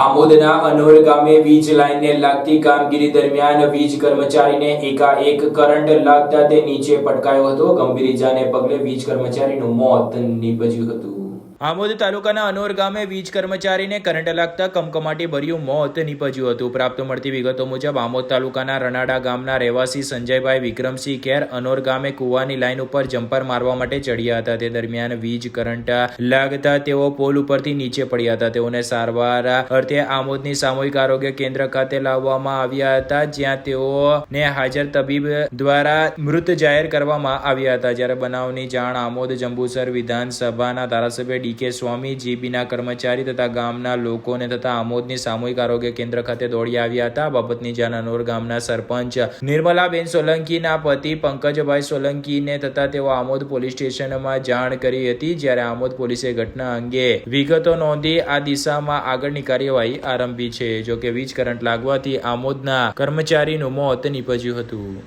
આમોદના અનોર ગામે વીજ લાઇનને લાગતી કામગીરી દરમિયાન વીજ કર્મચારીને એકાએક કરંટ લાગતા તે નીચે પટકાયો હતો. ગંભીર ઇજાને પગલે વીજ કર્મચારીનું મોત નીપજ્યું હતું. આમોદ તાલુકાના અનોર ગામે વીજ કર્મચારીને કરંટ લાગતા કમકમાટી ભર્યું મોત નીપજ્યું હતું. પ્રાપ્ત મળતી વિગતો મુજબ આમોદ તાલુકાના રનાડા ગામના રહેવાસી સંજયભાઈ વિક્રમસિંહ કેર અનોર ગામે કુવાની લાઇન ઉપર જમ્પર મારવા માટે ચડ્યા હતા. તે દરમિયાન વીજ કરંટ લાગતા તેઓ પોલ ઉપરથી નીચે પડ્યા હતા. તેઓને સારવાર અર્થે આમોદની સામૂહિક આરોગ્ય કેન્દ્ર ખાતે લાવવામાં આવ્યા હતા, જ્યાં તેઓને હાજર તબીબ દ્વારા મૃત જાહેર કરવામાં આવ્યા હતા. જ્યારે બનાવની જાણ આમોદ જંબુસર વિધાનસભાના ધારાસભ્ય ડી. કે સ્વામી જીબીના કર્મચારી તથા ગામના લોકોને તથા આમોદની સામૂહિક આરોગ્ય કેન્દ્ર ખાતે દોડી આવ્યા હતા. બાબતની જાણ અનોર ગામના સરપંચ નિર્મલાબેન સોલંકીના પતિ પંકજભાઈ સોલંકીને તથા તેઓ આમોદ પોલીસ સ્ટેશનમાં જાણ કરી હતી. જ્યારે આમોદ પોલીસે ઘટના અંગે વિગતો નોંધી આ દિશામાં આગળની કાર્યવાહી આરંભી છે. જોકે વીજ કરંટ લાગવાથી આમોદના કર્મચારીનું મોત નીપજ્યું હતું.